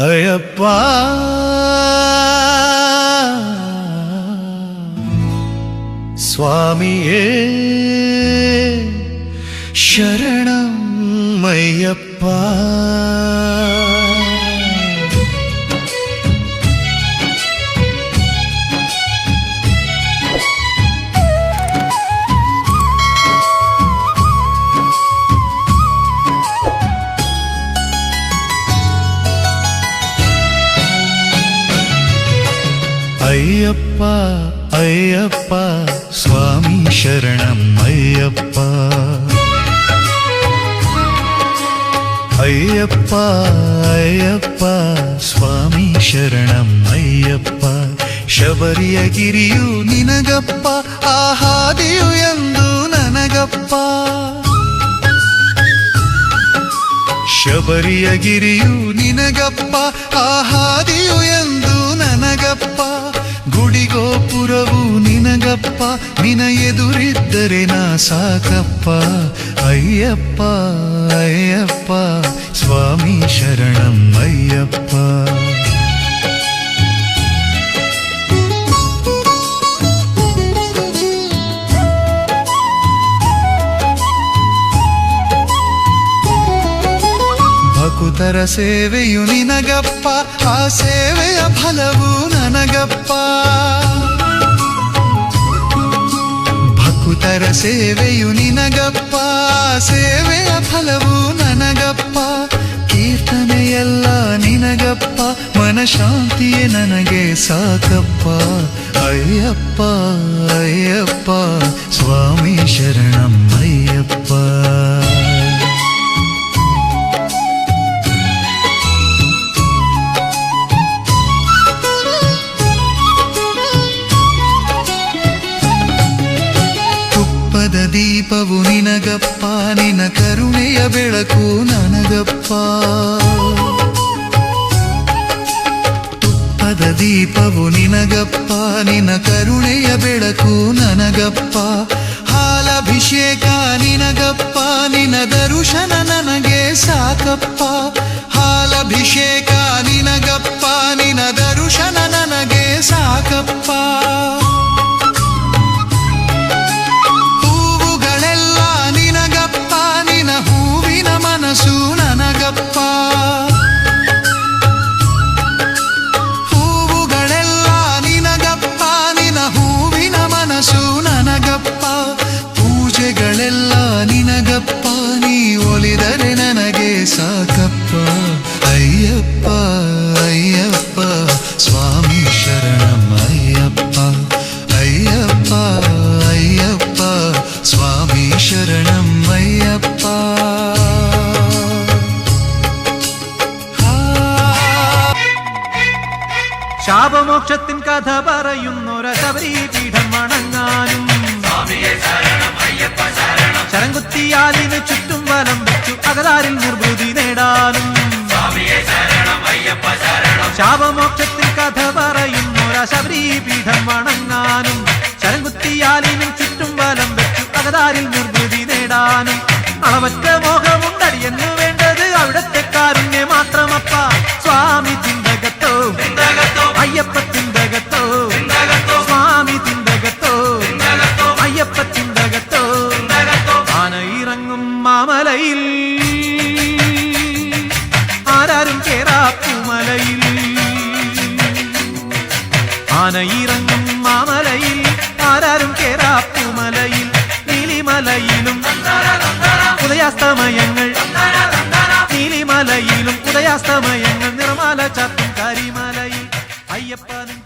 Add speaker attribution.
Speaker 1: ஐயப்பா. சுவாமியே ശരണം മയ്യപ്പ ಅಯ್ಯಪ್ಪ ಅಯ್ಯಪ್ಪ, ಸ್ವಾಮಿ ಶರಣಂ ಅಯ್ಯಪ್ಪ. ಅಯ್ಯಪ್ಪ ಅಯ್ಯಪ್ಪ, ಸ್ವಾಮಿ ಶರಣಂ ಅಯ್ಯಪ್ಪ. ಶಬರಿಯ ಗಿರಿಯು ನಿನಗಪ್ಪ, ಆಹಾದಿಯು ಎಂದು ನನಗಪ್ಪ. ಶಬರಿಯ ಗಿರಿಯು ನಿನಗಪ್ಪ ಆಹಾದಿಯು ನಿನಗಪ್ಪ ನಿನ ಎದುರಿದ್ದರೆ ನಾ ಸಾಕಪ್ಪ ಅಯ್ಯಪ್ಪ ಅಯ್ಯಪ್ಪ ಸ್ವಾಮಿ ಶರಣಂ ಅಯ್ಯಪ್ಪ ಭಕುತರ ಸೇವೆಯು ನಿನಗಪ್ಪ ಆ ಸೇವೆಯ ಫಲವು ನನಗಪ್ಪ ಭಕುತರ ಸೇವೆಯು ನಿನಗಪ್ಪ, ಸೇವೆಯ ಫಲವು ನನಗಪ್ಪ, ಕೀರ್ತನೆಯೆಲ್ಲ ನಿನಗಪ್ಪ, ಮನಶಾಂತಿಯೇ ನನಗೆ ಸಾಕಪ್ಪ. ಅಯ್ಯಪ್ಪ ಅಯ್ಯಪ್ಪ, ಸ್ವಾಮಿ ಶರಣಂ ದೀಪವು ನಿನಗಪ್ಪ ನಿನ ಕರುಣೆಯ ಬೆಳಕು ನನಗಪ್ಪ. ತುಪ್ಪದ ದೀಪವು ನಿನಗಪ್ಪ ನಿನ ಕರುಣೆಯ ಬೆಳಕು ನನಗಪ್ಪ. ಹಾಲಭಿಷೇಕ ನಿನಗಪ್ಪ ನಿನ ದರುಶನ ನನಗೆ ಸಾಕಪ್ಪ. ಹಾಲಭಿಷೇಕ ಒಲಿದರೆ ನನಗೆ ಸಾಕಪ್ಪ ಅಯ್ಯಪ್ಪ ಅಯ್ಯಪ್ಪ ಸ್ವಾಮಿ ಶರಣಂ ಅಯ್ಯಪ್ಪ ಅಯ್ಯಪ್ಪ ಅಯ್ಯಪ್ಪ സ്വാമി ശരണം അയ്യപ്പ
Speaker 2: ശാപമോക്ഷത്തിൻ കഥ പറയുന്നൊര ശബരി പീഠം വണങ്ങാനും ശരംകുത്തിയാലിന് ലോകത്തിൽ കഥ പറയുന്നൊരാ ശബരീപീഠം വണങ്ങാനും ശരംകുത്തിയാലിനും കുത്തിയാലിനും ആന ഇറങ്ങും മാമലയിൽ. ആരാരും കേറാപ്പുമലയിൽ നീലിമലയിലും. ഉദയാസ്തമയങ്ങൾ നീലിമലയിലും. ഉദയാസ്തമയങ്ങൾ നിറമാല ചാത്തും കരിമലയിൽ അയ്യപ്പനും